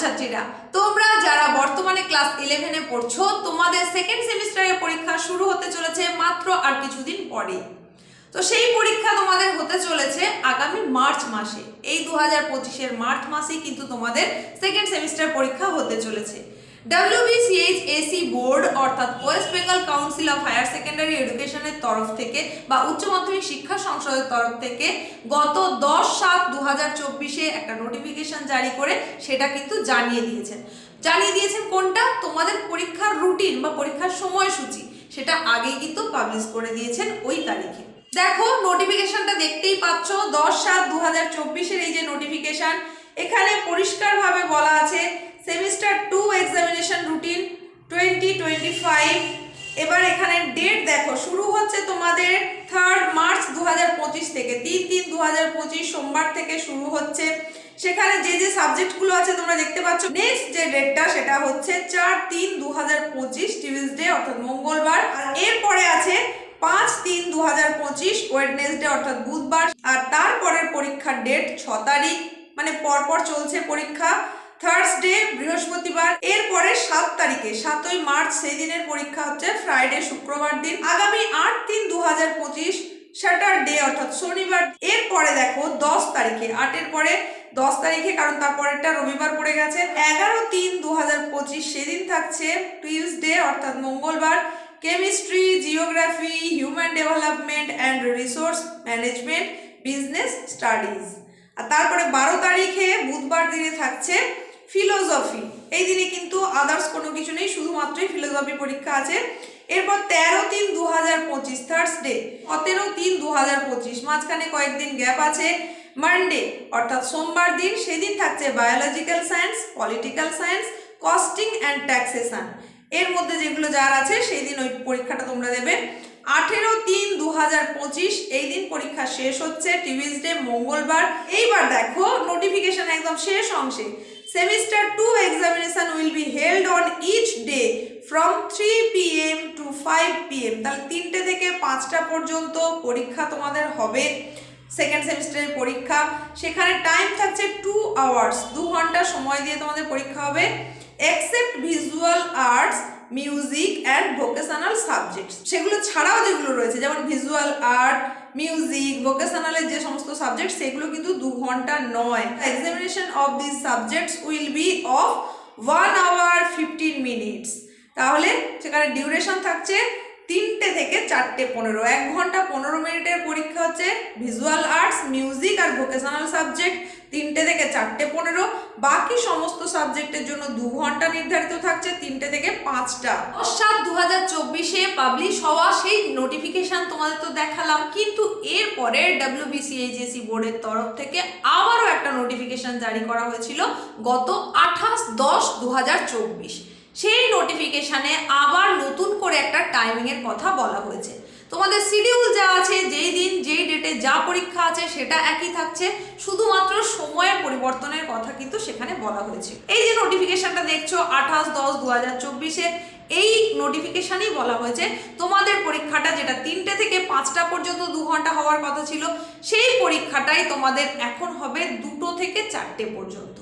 ছাত্রছাত্রীরা, তোমরা যারা বর্তমানে ক্লাস ইলেভেনে পড়ছো, তোমাদের সেকেন্ড সেমিস্টারের পরীক্ষা শুরু হতে চলেছে মাত্র আর কিছুদিন পরে। তো সেই পরীক্ষা তোমাদের হতে চলেছে আগামী মার্চ মাসে। এই দু হাজার পঁচিশের মার্চ মাসেই কিন্তু তোমাদের সেকেন্ড সেমিস্টার পরীক্ষা হতে চলেছে। ডাব্লিউবিসিএইচ এসি বোর্ড অর্থাৎ west Bengal council of higher secondary এডুকেশনের তরফ থেকে বা উচ্চ মাধ্যমিক শিক্ষা সংসদের তরফ থেকে গত দশ সাত দু একটা নোটিফিকেশন জারি করে সেটা কিন্তু জানিয়ে দিয়েছেন। জানিয়ে দিয়েছেন কোনটা? তোমাদের পরীক্ষার রুটিন বা পরীক্ষার সময়সূচি। সেটা আগেই কিন্তু পাবলিশ করে দিয়েছেন ওই তারিখে। দেখো নোটিফিকেশনটা দেখতেই পাচ্ছ, দশ সাত দু হাজার চব্বিশের নোটিফিকেশন এখানে পরিষ্কারভাবে বলা আছে semester two examination routine twenty twenty five এবার এখানে ডেট দেখো, শুরু হচ্ছে তোমাদের থার্ড মার্চ দু হাজার পঁচিশ থেকে, তিন তিন দু সোমবার থেকে শুরু হচ্ছে। সেখানে যে যে সাবজেক্টগুলো আছে তোমরা দেখতে পাচ্ছ। নেক্সট যে ডেটটা সেটা হচ্ছে চার তিন দু হাজার পঁচিশ টিউসডে অর্থাৎ মঙ্গলবার। আর এরপরে আছে পাঁচ তিন দু হাজার পঁচিশ ওয়েডনেসডে অর্থাৎ বুধবার। আর তারপরের পরীক্ষার ডেট ছ তারিখ। মানে পরপর চলছে পরীক্ষা। থার্সডে বৃহস্পতিবার, এরপরে সাত তারিখে, সাতই মার্চ সেই দিনের পরীক্ষা হচ্ছে ফ্রাইডে শুক্রবার দিন। আগামী আট তিন দু হাজার পঁচিশ স্যাটারডে অর্থাৎ শনিবার, এরপরে দেখো দশ তারিখে, আটের পরে দশ তারিখে, কারণ তারপরেরটা রবিবার পড়ে গেছে। এগারো তিন দু হাজার পঁচিশ, সেদিন থাকছে টিউসডে অর্থাৎ মঙ্গলবার chemistry geography human development and resource management business studies আর তারপরে বারো তারিখে বুধবার দিনে থাকছে ফিলোসফি এই দিনে কিন্তু আদার্স কোনো কিছু নেই, শুধুমাত্রই ফিলোসফি পরীক্ষা আছে। এরপর তেরো তিন দু হাজার পঁচিশ থার্সডে সতেরো তিন দু হাজার পঁচিশ, মাঝখানে কয়েকদিন গ্যাপ আছে। মানডে অর্থাৎ সোমবার দিন, সেদিন থাকছে biological science political science costing and taxation এর মধ্যে যেগুলো যার আছে, সেই দিন ওই পরীক্ষাটা তোমরা দেবে। আঠেরো হাজার পঁচিশ, এই দিন পরীক্ষা শেষ হচ্ছে টিউসডে মঙ্গলবার। এইবার দেখো নোটিফিকেশন একদম শেষ অংশে। Semester two examination will be held on each day from three P M to five P M তাহলে তিনটে থেকে পাঁচটা পর্যন্ত পরীক্ষা তোমাদের হবে সেকেন্ড সেমিস্টারের পরীক্ষা। সেখানে টাইম থাকছে টু আওয়ার্স দু ঘণ্টা সময় দিয়ে তোমাদের পরীক্ষা হবে। Except visual music and vocational subjects সেগুলো ছাড়াও যেগুলো রয়েছে, যেমন ভিজুয়াল আর্ট মিউজিক ভোকেশনালের যে সমস্ত সাবজেক্ট সেগুলো কিন্তু দু ঘণ্টা নয়। Examination of this subjects will be of one hour fifteen minutes তাহলে সেখানে ডিউরেশন থাকছে তিনটে থেকে চারটে পনেরো। এক ঘণ্টা পনেরো মিনিটের পরীক্ষা হচ্ছে ভিজুয়াল আর্টস, মিউজিক আর ভোকেশনাল সাবজেক্ট। তিনটে থেকে চারটে পনেরো। বাকি সমস্ত সাবজেক্টের জন্য দু ঘণ্টা নির্ধারিত থাকছে, তিনটে থেকে পাঁচটা। সাত দু হাজার চব্বিশে পাবলিশ হওয়া সেই নোটিফিকেশন তোমাদের তো দেখালাম, কিন্তু এরপরে ডাব্লিউবিসিএইচএসি বোর্ডের তরফ থেকে আবারও একটা নোটিফিকেশন জারি করা হয়েছিল গত আঠাশ দশ দু হাজার চব্বিশ। সেই নোটিফিকেশানে আবার নতুন করে একটা টাইমিংয়ের কথা বলা হয়েছে। তোমাদের শিডিউল যা আছে, যেই দিন, যেই ডেটে যা পরীক্ষা আছে, সেটা একই থাকছে। শুধুমাত্র সময়ের পরিবর্তনের কথা কিন্তু সেখানে বলা হয়েছে। এই যে নোটিফিকেশানটা দেখছ, আঠাশ দশ দু হাজার চব্বিশে, এই নোটিফিকেশানেই বলা হয়েছে, তোমাদের পরীক্ষাটা যেটা তিনটে থেকে পাঁচটা পর্যন্ত দু ঘণ্টা হওয়ার কথা ছিল, সেই পরীক্ষাটাই তোমাদের এখন হবে দুটো থেকে চারটে পর্যন্ত।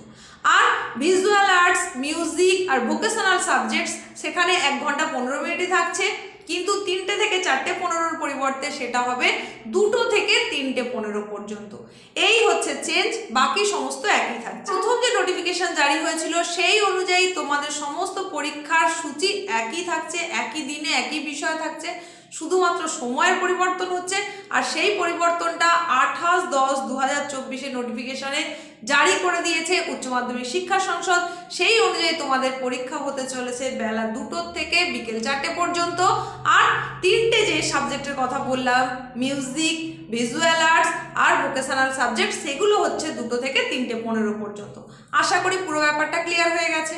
আর ভিজুয়াল আর্টস মিউজিক আর ভোকেশনাল সাবজেক্টস সেখানে এক ঘণ্টা পনেরো মিনিটই থাকছে। কিন্তু তিনটে থেকে চারটে পনেরোর পরিবর্তে সেটা হবে দুটো থেকে তিনটে পনেরো পর্যন্ত। এই হচ্ছে চেঞ্জ বাকি সমস্ত একই থাকছে। প্রথম যে নোটিফিকেশন জারি হয়েছিল, সেই অনুযায়ী তোমাদের সমস্ত পরীক্ষার সূচি একই থাকছে, একই দিনে একই বিষয় থাকছে। শুধুমাত্র সময়ের পরিবর্তন হচ্ছে, আর সেই পরিবর্তনটা আঠাশ দশ দু হাজার চব্বিশের নোটিফিকেশনে জারি করে দিয়েছে উচ্চ মাধ্যমিক শিক্ষা সংসদ। সেই অনুযায়ী তোমাদের পরীক্ষা হতে চলেছে বেলা দুটোর থেকে বিকেল চারটে পর্যন্ত। আর তিনটে যে সাবজেক্টের কথা বললাম মিউজিক ভিজুয়াল আর্টস আর ভোকেশনাল সাবজেক্ট সেগুলো হচ্ছে দুটো থেকে তিনটে পনেরো পর্যন্ত। আশা করি পুরো ব্যাপারটা ক্লিয়ার হয়ে গেছে।